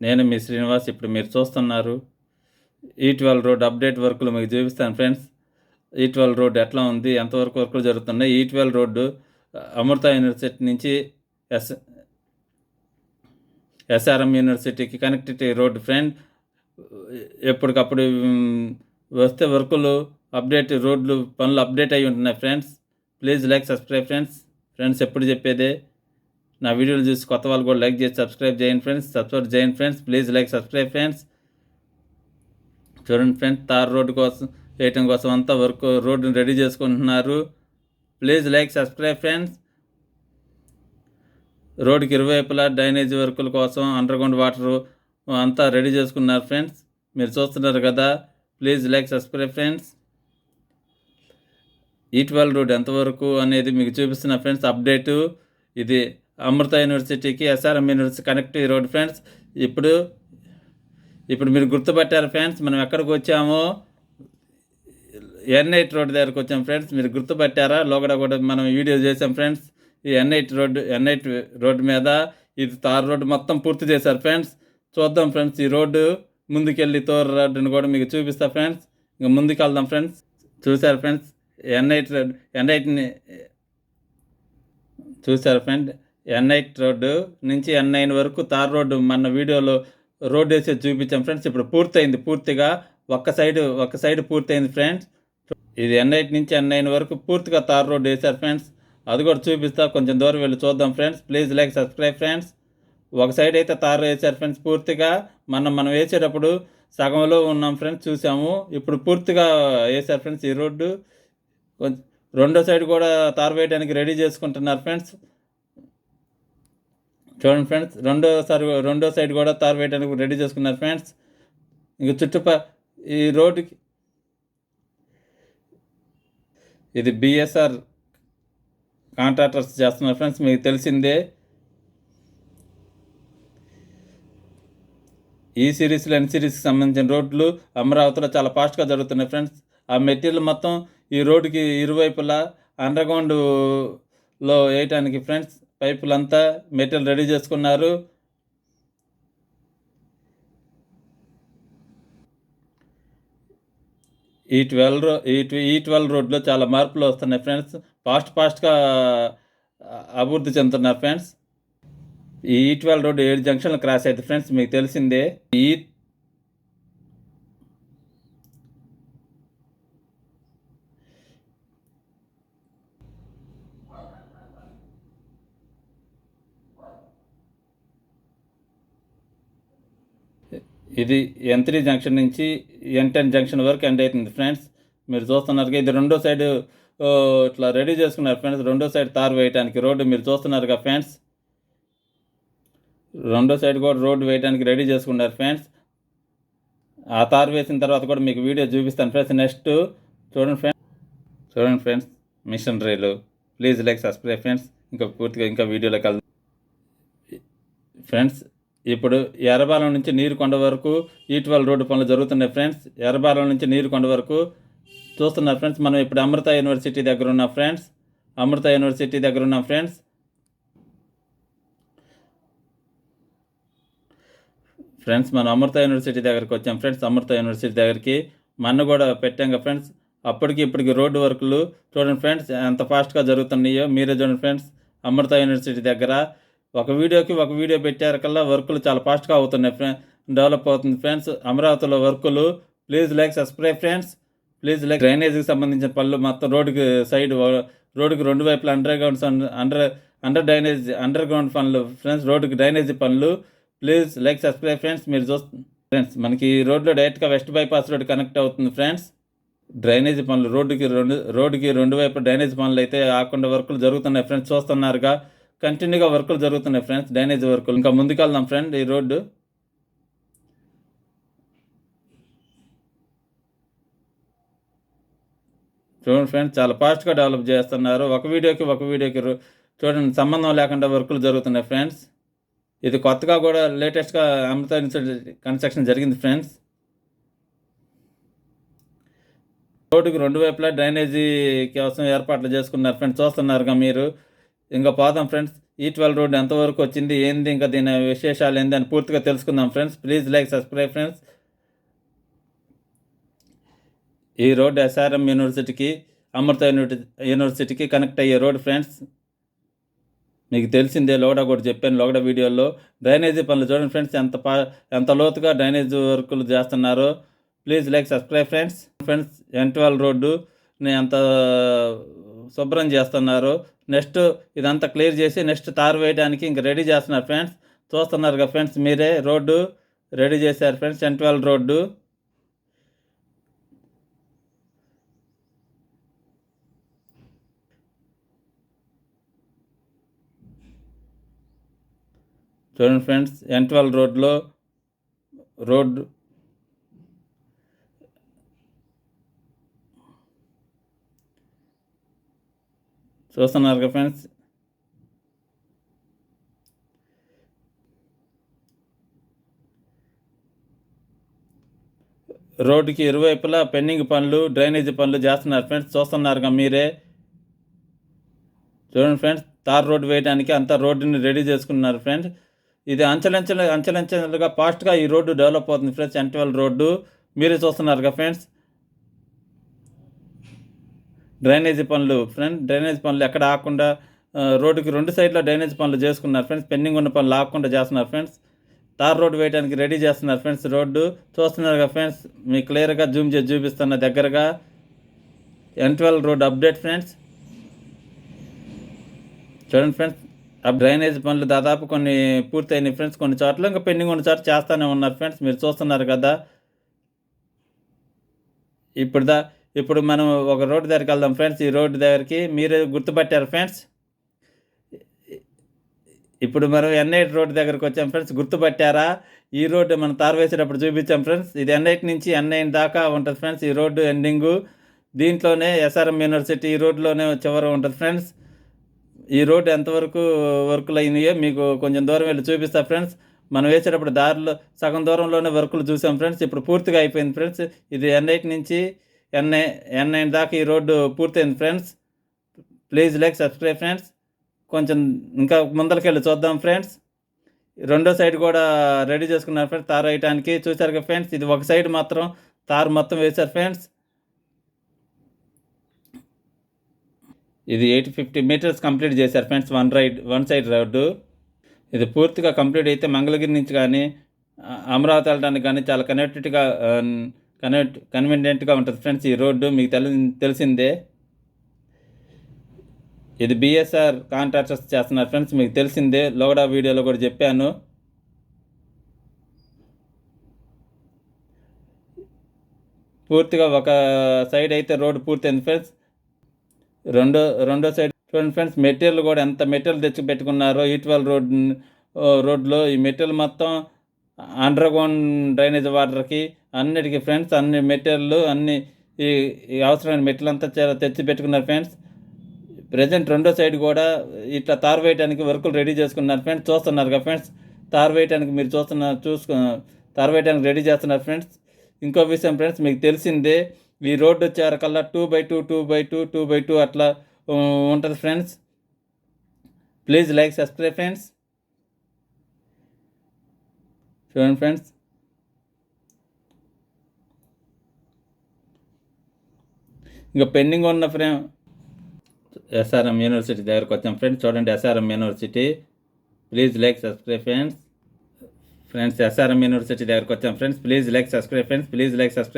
నేను మీ శ్రీనివాస్ ఇప్పుడు మీరు చూస్తున్నారు e E twelve road update వర్కులు మీకు చూపిస్తాను friends. E E twelve road ఎట్లా ఉంది? ఎంతవరకు వర్కులు జరుగుతున్నాయి? E E twelve road Amrita University నుంచి ఎస్ ఎస్ఆర్ఎం యూనివర్సిటీకి కనెక్టివిటీ రోడ్డు ఫ్రెండ్. ఎప్పటికప్పుడు వస్తే వర్కులు అప్డేట్ రోడ్లు పనులు అప్డేట్ అయి ఉంటున్నాయి friends. Please like subscribe friends. Friends ఎప్పుడు చెప్పేదే? నా వీడియోలు చూసి కొత్త వాళ్ళు కూడా లైక్ చేసి సబ్స్క్రైబ్ చేయండి ఫ్రెండ్స్. సబ్స్క్రైబ్ చేయండి friends. Please like subscribe friends. చూడండి ఫ్రెండ్స్ తార్ రోడ్డు కోసం వేయటం కోసం అంతా వర్క్ రోడ్డుని రెడీ చేసుకుంటున్నారు. Please like subscribe friends. రోడ్డుకి ఇరువైపులా డ్రైనేజ్ వర్కుల కోసం అండర్గ్రౌండ్ వాటరు వాటర్ అంతా రెడీ చేసుకున్నారు ఫ్రెండ్స్. మీరు చూస్తున్నారు కదా please like subscribe friends. E twelve road ఎంతవరకు అనేది మీకు చూపిస్తున్న ఫ్రెండ్స్ అప్డేటు. ఇది అమృత యూనివర్సిటీకి SRM University connective road friends. ఇప్పుడు ఇప్పుడు మీరు గుర్తుపట్టారు ఫ్రెండ్స్ మనం ఎక్కడికి వచ్చామో? ఎన్ఐటి రోడ్ దగ్గరకు వచ్చాం ఫ్రెండ్స్. మీరు గుర్తుపట్టారా? లోగడ కూడా మనం వీడియో చేసాం ఫ్రెండ్స్. ఈ ఎన్ఐటి రోడ్డు ఎన్ఐటి రోడ్డు మీద ఇది తార్ రోడ్డు మొత్తం పూర్తి చేశారు ఫ్రెండ్స్. చూద్దాం ఫ్రెండ్స్ ఈ రోడ్డు ముందుకెళ్ళి తోర రోడ్డుని కూడా మీకు చూపిస్తా ఫ్రెండ్స్. ఇంకా ముందుకు వెళ్దాం ఫ్రెండ్స్. చూశారు ఫ్రెండ్స్ ఎన్ఐటి రోడ్ ఎన్ఐటిని చూశారు ఫ్రెండ్. ఎన్ఐట్ రోడ్డు నుంచి ఎన్ నైన్ వరకు తార్ రోడ్డు మన వీడియోలో రోడ్ వేసి చూపించాం ఫ్రెండ్స్. ఇప్పుడు పూర్తయింది. పూర్తిగా ఒక్క సైడ్ ఒక్క సైడ్ పూర్తయింది ఫ్రెండ్స్. ఇది ఎన్ఐట్ నుంచి ఎన్ నైన్ వరకు పూర్తిగా తార్ రోడ్ వేశారు ఫ్రెండ్స్. అది కూడా చూపిస్తా. కొంచెం దూరం వెళ్ళి చూద్దాం friends. Please like subscribe friends. ఒక సైడ్ అయితే తారు వేశారు ఫ్రెండ్స్ పూర్తిగా. మనం మనం వేసేటప్పుడు సగంలో ఉన్నాం ఫ్రెండ్స్ చూసాము. ఇప్పుడు పూర్తిగా వేశారు ఫ్రెండ్స్ ఈ రోడ్డు. కొంచెం రెండో సైడ్ కూడా తారు వేయడానికి రెడీ చేసుకుంటున్నారు ఫ్రెండ్స్. చూడండి ఫ్రెండ్స్ రెండోసారి రెండో సైడ్ కూడా తారు వేయడానికి రెడీ చేసుకున్నారు ఫ్రెండ్స్. ఇంక చుట్టుప ఈ రోడ్డుకి ఇది బిఎస్ఆర్ కాంట్రాక్టర్స్ చేస్తున్నారు ఫ్రెండ్స్ మీకు తెలిసిందే. ఈ సిరీస్లో ఎన్ సిరీస్కి సంబంధించిన రోడ్లు అమరావతిలో చాలా ఫాస్ట్గా జరుగుతున్నాయి ఫ్రెండ్స్. ఆ మెటీరియల్ మొత్తం ఈ రోడ్డుకి ఇరువైపులా అండర్గ్రౌండ్లో వేయటానికి ఫ్రెండ్స్ పైపులంతా మెటీరియల్ రెడీ చేసుకున్నారు. ఈ ట్వెల్వ్ రో ఈ ఈ ట్వెల్వ్ రోడ్లో చాలా మార్పులు వస్తున్నాయి ఫ్రెండ్స్. ఫాస్ట్ ఫాస్ట్గా అభివృద్ధి చెందుతున్నారు ఫ్రెండ్స్. ఈ ట్వెల్వ్ రోడ్ ఏడు జంక్షన్లు క్రాస్ అవుతుంది ఫ్రెండ్స్ మీకు తెలిసిందే. ఈ ఇది ఎన్ త్రీ జంక్షన్ నుంచి ఎన్ టెన్ జంక్షన్ వరకు ఎండ్ అవుతుంది ఫ్రెండ్స్ మీరు చూస్తున్నారు ఇది రెండో సైడ్ ఇట్లా రెడీ చేసుకున్నారు ఫ్రెండ్స్ రెండో సైడ్ తారు వేయడానికి రోడ్డు మీరు చూస్తున్నారుగా ఫ్రెండ్స్ రెండో సైడ్ కూడా రోడ్డు వేయడానికి రెడీ చేసుకున్నారు ఫ్రెండ్స్ ఆ తారు వేసిన తర్వాత కూడా మీకు వీడియో చూపిస్తాను ఫ్రెండ్స్ నెక్స్ట్ చూడండి ఫ్రెండ్స్ చూడండి friends machine rail please like subscribe friends ఇంకా పూర్తిగా ఇంకా వీడియోలోకి వెళ్దాం. ఫ్రెండ్స్ ఇప్పుడు ఎర్రబాలం నుంచి నీరుకొండ వరకు ఈట్వల్ రోడ్డు పనులు జరుగుతున్నాయి ఫ్రెండ్స్. ఎర్రబాలం నుంచి నీరుకొండ వరకు చూస్తున్నారు ఫ్రెండ్స్. మనం ఇప్పుడు అమృత యూనివర్సిటీ దగ్గర ఉన్నాం ఫ్రెండ్స్. అమృత యూనివర్సిటీ దగ్గర ఉన్నాం ఫ్రెండ్స్. ఫ్రెండ్స్ మనం అమృత యూనివర్సిటీ దగ్గరికి వచ్చాం ఫ్రెండ్స్. అమృత యూనివర్సిటీ దగ్గరికి మన్ను కూడా పెట్టాం కదా ఫ్రెండ్స్. అప్పటికి ఇప్పటికి రోడ్డు వర్కులు చూడండి ఫ్రెండ్స్ ఎంత ఫాస్ట్గా జరుగుతున్నాయో మీరే చూడండి ఫ్రెండ్స్. అమృత యూనివర్సిటీ దగ్గర ఒక వీడియోకి ఒక వీడియో పెట్టారు కల్లా వర్కులు చాలా ఫాస్ట్గా అవుతున్నాయి ఫ్రెండ్ డెవలప్ అవుతుంది ఫ్రెండ్స్. అమరావతిలో వర్కులు. Please like subscribe friends please like డ్రైనేజీకి సంబంధించిన పనులు మొత్తం రోడ్డుకి సైడ్ రోడ్డుకి రెండు వైపులా underground under under drainage underground పనులు ఫ్రెండ్స్. రోడ్డుకి డ్రైనేజీ పనులు. ప్లీజ్ లైక్ సబ్స్క్రైబ్ ఫ్రెండ్స్ మీరు చూస్తు ఫ్రెండ్స్ మనకి ఈ రోడ్లో డైరెక్ట్గా వెస్ట్ బైపాస్ రోడ్ కనెక్ట్ అవుతుంది ఫ్రెండ్స్. డ్రైనేజీ పనులు రోడ్డుకి రెండు రోడ్డుకి రెండు వైపు డ్రైనేజ్ పనులు అయితే ఆకుండా వర్కులు జరుగుతున్నాయి ఫ్రెండ్స్. చూస్తున్నారుగా. కంటిన్యూగా వర్కులు జరుగుతున్నాయి ఫ్రెండ్స్ డ్రైనేజ్ వర్కులు. ఇంకా ముందుకెళ్దాం ఫ్రెండ్ ఈ రోడ్డు. చూడండి ఫ్రెండ్స్ చాలా ఫాస్ట్గా డెవలప్ చేస్తున్నారు. ఒక వీడియోకి ఒక వీడియోకి చూడండి సంబంధం లేకుండా వర్కులు జరుగుతున్నాయి ఫ్రెండ్స్ ఇది కొత్తగా కూడా లేటెస్ట్గా అమృత కన్స్ట్రక్షన్ జరిగింది ఫ్రెండ్స్ రోడ్డుకి రెండు వైపులా డ్రైనేజీ కోసం ఏర్పాట్లు చేసుకున్నారు ఫ్రెండ్స్ చూస్తున్నారుగా మీరు. ఇంకా పోదాం ఫ్రెండ్స్ ఈ ట్వెల్వ్ రోడ్ ఎంతవరకు వచ్చింది ఏంది ఇంకా దీని విశేషాలు ఏంది అని పూర్తిగా తెలుసుకుందాం friends. Please like subscribe friends. ఈ రోడ్ ఎస్ఆర్ఎం యూనివర్సిటీకి అమృత యూనివర్సిటీ యూనివర్సిటీకి కనెక్ట్ అయ్యే రోడ్ ఫ్రెండ్స్. మీకు తెలిసిందే లోడ కూడా చెప్పాను లోగడ వీడియోలో. డ్రైనేజీ పనులు చూడండి ఫ్రెండ్స్ ఎంత పా ఎంత లోతుగా డ్రైనేజ్ వర్కులు చేస్తున్నారో. Please like subscribe friends. Friends N twelve road ఎంత శుభ్రం చేస్తున్నారు. నెక్స్ట్ ఇదంతా క్లియర్ చేసి నెక్స్ట్ తారు వేయడానికి ఇంక రెడీ చేస్తున్నారు ఫ్రెండ్స్. చూస్తున్నారు కదా ఫ్రెండ్స్ మీరే రోడ్డు రెడీ చేశారు ఫ్రెండ్స్. N twelve road. చూడండి ఫ్రెండ్స్ ఎన్ట్వల్ రోడ్లో రోడ్డు చూస్తున్నారు కదా ఫ్రెండ్స్? రోడ్డుకి ఇరువైపులా పెండింగ్ పనులు డ్రైనేజీ పనులు చేస్తున్నారు ఫ్రెండ్స్. చూస్తున్నారుగా మీరే. చూడండి ఫ్రెండ్స్ తార్ రోడ్డు వేయడానికి అంతా రోడ్డుని రెడీ చేసుకున్నారు ఫ్రెండ్స్. ఇది అంచెలంచెలు అంచెలంచెలుగా ఫాస్ట్గా ఈ రోడ్డు డెవలప్ అవుతుంది ఫ్రెండ్స్ ఎన్ట్వల్ రోడ్డు. మీరే చూస్తున్నారు కదా ఫ్రెండ్స్. డ్రైనేజీ పనులు. ఫ్రెండ్ డ్రైనేజ్ పనులు ఎక్కడ ఆకుండా రోడ్డుకి రెండు సైడ్లో డ్రైనేజ్ పనులు చేసుకున్నారు ఫ్రెండ్స్. పెండింగ్ ఉన్న పనులు ఆకుండా చేస్తున్నారు ఫ్రెండ్స్. తార్ రోడ్డు వేయడానికి రెడీ చేస్తున్నారు ఫ్రెండ్స్ రోడ్డు. చూస్తున్నారు కదా ఫ్రెండ్స్ మీకు క్లియర్గా జూమ్ చేసి చూపిస్తున్న దగ్గరగా. N twelve road update friends. చూడండి ఫ్రెండ్స్ ఆ డ్రైనేజ్ పనులు దాదాపు కొన్ని పూర్తయినాయి ఫ్రెండ్స్. కొన్ని చోట్ల ఇంకా పెండింగ్ ఉన్న చోట్ల చేస్తూనే ఉన్నారు ఫ్రెండ్స్. మీరు చూస్తున్నారు కదా. ఇప్పుడు దా ఇప్పుడు మనం ఒక రోడ్డు దగ్గరికి వెళ్దాం ఫ్రెండ్స్. ఈ రోడ్డు దగ్గరికి మీరే గుర్తుపట్టారు ఫ్రెండ్స్? ఇప్పుడు మనం ఎన్ఐటి రోడ్డు దగ్గరికి వచ్చాం ఫ్రెండ్స్. గుర్తుపట్టారా? ఈ రోడ్డు మనం తారు వేసేటప్పుడు చూపించాం ఫ్రెండ్స్. ఇది ఎన్ఐటి నుంచి ఎన్ఐన్ దాకా ఉంటుంది ఫ్రెండ్స్ ఈ రోడ్డు ఎండింగు. దీంట్లోనే ఎస్ఆర్ఎం యూనివర్సిటీ ఈ రోడ్లోనే చివర ఉంటుంది ఫ్రెండ్స్. ఈ రోడ్డు ఎంతవరకు వర్కులు అయినాయో మీకు కొంచెం దూరం వెళ్ళి చూపిస్తా ఫ్రెండ్స్. మనం వేసేటప్పుడు దారిలో సగం దూరంలోనే వర్కులు చూసాం ఫ్రెండ్స్. ఇప్పుడు పూర్తిగా అయిపోయింది ఫ్రెండ్స్. ఇది ఎన్ఐటి నుంచి ఎన్ఐ ఎన్ఐ దాకా ఈ రోడ్డు పూర్తయింది friends. Please like subscribe friends. కొంచెం ఇంకా ముందరకెళ్ళి చూద్దాం ఫ్రెండ్స్. రెండో సైడ్ కూడా రెడీ చేసుకున్నారు ఫ్రెండ్స్ తారు వేయటానికి. చూసారు కదా ఫ్రెండ్స్ ఇది ఒక సైడ్ మాత్రం తారు మొత్తం వేశారు ఫ్రెండ్స్. ఇది ఎయిట్ ఫిఫ్టీ మీటర్స్ కంప్లీట్ చేశారు friends one ride one side road. ఇది పూర్తిగా కంప్లీట్ అయితే మంగళగిరి నుంచి కానీ అమరావతి వెళ్ళడానికి కానీ చాలా కనెక్టెడ్గా కన్వెంట్ కన్వీనియంట్గా ఉంటుంది. ఫ్రెండ్స్ ఈ రోడ్డు మీకు తెలి తెలిసిందే. ఇది బిఎస్ఆర్ కాంట్రాక్టర్స్ చేస్తున్నారు. ఫ్రెండ్స్ మీకు తెలిసిందే. లోగడా వీడియోలో కూడా చెప్పాను. పూర్తిగా ఒక సైడ్ అయితే రోడ్డు పూర్తయింది ఫ్రెండ్స్. రెండో రెండో సైడ్ చూడండి ఫ్రెండ్స్ మెటీరియల్ కూడా ఎంత మెటీరియల్ తెచ్చి పెట్టుకున్నారో ఈట్వల్ రోడ్ రోడ్లో ఈ మెటీరియల్ మొత్తం అండర్ గ్రౌండ్ డ్రైనేజ్ వాటర్కి అన్నిటికీ ఫ్రెండ్స్ అన్ని మెటీరియల్ అన్ని ఈ అవసరమైన మెటీరియల్ అంతా తెచ్చి పెట్టుకున్నారు ఫ్రెండ్స్. ప్రజెంట్ రెండో సైడ్ కూడా ఇట్లా తారు వేయడానికి వర్కులు రెడీ చేసుకున్నారు ఫ్రెండ్స్ చూస్తున్నారు కదా ఫ్రెండ్స్. తారు వేయడానికి మీరు చూస్తున్న చూసుకు తారు వేయడానికి రెడీ చేస్తున్నారు ఫ్రెండ్స్. ఇంకో విషయం ఫ్రెండ్స్ మీకు తెలిసిందే ఈ road వచ్చేవరకల్లా two by two two by two two by two అట్లా ఉంటుంది friends. Please like subscribe friends. చూడండి ఫ్రెండ్స్. ఇంకా పెండింగ్ ఉన్న ఫ్రేమ్ ఎస్ఆర్ఎం యూనివర్సిటీ దగ్గరకు వచ్చాం. ఫ్రెండ్స్ చూడండి SRM University please like subscribe friends friends SRM University దగ్గరకు వచ్చాం. Friends please like subscribe friends please like subscribe